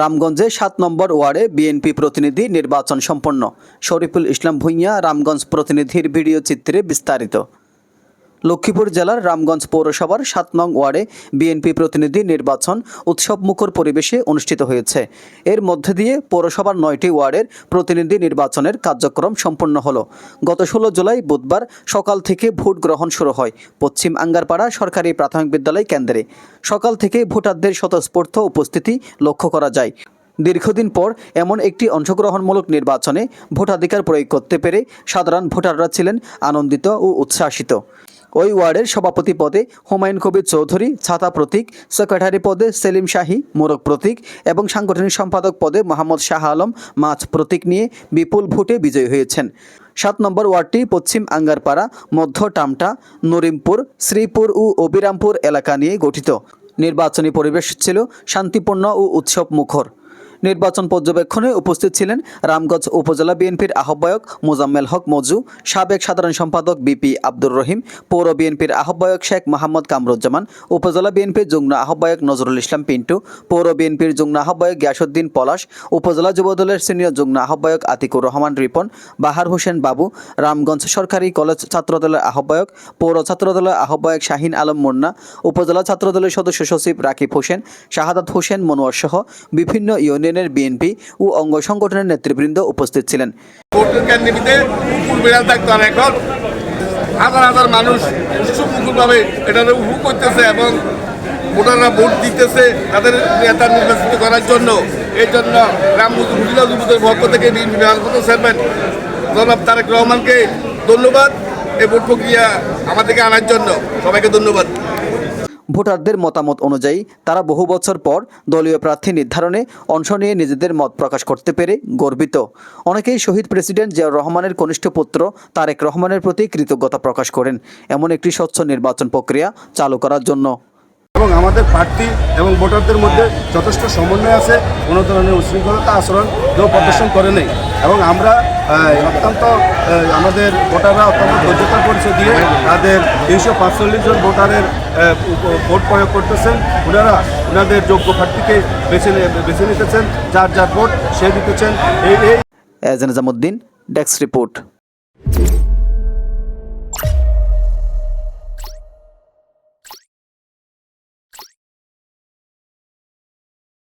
রামগঞ্জে সাত নম্বর ওয়ার্ডে বিএনপি প্রতিনিধি নির্বাচন সম্পন্ন। শরীফুল ইসলাম ভুঁইয়া, রামগঞ্জ প্রতিনিধির ভিডিও চিত্রে বিস্তারিত। লক্ষ্মীপুর জেলার রামগঞ্জ পৌরসভার সাত নং ওয়ার্ডে বিএনপি প্রতিনিধি নির্বাচন উৎসবমুখর পরিবেশে অনুষ্ঠিত হয়েছে। এর মধ্যে দিয়ে পৌরসভার নয়টি ওয়ার্ডের প্রতিনিধি নির্বাচনের কার্যক্রম সম্পন্ন হলো। গত ষোলো জুলাই বুধবার সকাল থেকে ভোট গ্রহণ শুরু হয়। পশ্চিম আঙ্গারপাড়া সরকারি প্রাথমিক বিদ্যালয় কেন্দ্রে। সকাল থেকে ভোটারদের স্বতঃস্ফূর্ত উপস্থিতি লক্ষ্য করা যায়। দীর্ঘদিন পর এমন একটি অংশগ্রহণমূলক নির্বাচনে ভোটাধিকার প্রয়োগ করতে পেরে সাধারণ ভোটাররা ছিলেন আনন্দিত ও উচ্ছ্বাসিত। ওই ওয়ার্ডের সভাপতি পদে হুমায়ুন কবির চৌধুরী, ছাতা প্রতীক, সেক্রেটারি পদে সেলিম শাহী মোরক প্রতীক এবং সাংগঠনিক সম্পাদক পদে মোহাম্মদ শাহ আলম মাছ প্রতীক নিয়ে বিপুল ভোটে বিজয়ী হয়েছেন। সাত নম্বর ওয়ার্ডটি পশ্চিম আঙ্গারপাড়া, মধ্য টামটা, নরিমপুর, শ্রীপুর ও অবিরামপুর এলাকা নিয়ে গঠিত। নির্বাচনী পরিবেশ ছিল শান্তিপূর্ণ ও উৎসব মুখর নির্বাচন পর্যবেক্ষণে উপস্থিত ছিলেন রামগঞ্জ উপজেলা বিএনপির আহ্বায়ক মোজাম্মেল হক মজু, সাবেক সাধারণ সম্পাদক বিপি আব্দুর রহিম, পৌর বিএনপির আহ্বায়ক শেখ মোহাম্মদ কামরুজ্জামান, উপজেলা বিএনপির যুগ্ম আহ্বায়ক নজরুল ইসলাম পিন্টু, পৌর বিএনপির যুগ্ম আহ্বায়ক গিয়াসুদ্দিন পলাশ, উপজেলা যুবদলের সিনিয়র যুগ্ম আহ্বায়ক আতিকুর রহমান রিপন, বাহার হোসেন বাবু, রামগঞ্জ সরকারি কলেজ ছাত্রদলের আহ্বায়ক, পৌর ছাত্রদলের আহ্বায়ক শাহিন আলম মুন্না, উপজেলা ছাত্রদলের সদস্য সচিব রাকিব হোসেন, শাহাদাত হোসেন মনোয়ার সহ বিভিন্ন ইউনিয়নের বিএনপি ও অঙ্গ সংগঠনের নেতৃবৃন্দ উপস্থিত ছিলেন। হাজার হাজার মানুষ উৎসবমুখরভাবে এটা উপভোগ করতেছে এবং ভোটাররা ভোট দিতেছে তাদের নেতা নির্বাচিত করার জন্য। এই জন্য রাম মহিলা যুবদের পক্ষ থেকে রাজপথ চেয়ারম্যান জনাব তারেক রহমানকে ধন্যবাদ। এই ভোট প্রক্রিয়া আমাদেরকে আনার জন্য সবাইকে ধন্যবাদ। ভোটারদের মতামত অনুযায়ী তারা বহু বছর পর দলীয় প্রার্থী নির্ধারণে অংশ নিয়ে নিজেদের মত প্রকাশ করতে পেরে গর্বিত। অনেকেই শহীদ প্রেসিডেন্ট জিয়াউর রহমানের কনিষ্ঠ পুত্র তারেক রহমানের প্রতি কৃতজ্ঞতা প্রকাশ করেন। এমন একটি স্বচ্ছ নির্বাচন প্রক্রিয়া চালু করার জন্য। এবং আমাদের প্রার্থী এবং ভোটারদের মধ্যে যথেষ্ট সমন্বয় আছে কোনো ধরনের উশৃঙ্খলতা আচরণ কেউ প্রদর্শন করে নেই। এবং আমরা অত্যন্ত আমাদের ভোটাররা অত্যন্ত ধৈর্যতার পরিচয় দিয়ে তাদের তিনশো পাঁচচল্লিশ জন ভোটারের ভোট প্রয়োগ করতেছেন। ওনারা ওনাদের যোগ্য প্রার্থীকে বেছে বেছে নিতেছেন। যার যার ভোট সে দিতেছেন এই এই। এজ নিজামুদ্দিন ডেস্ক রিপোর্ট।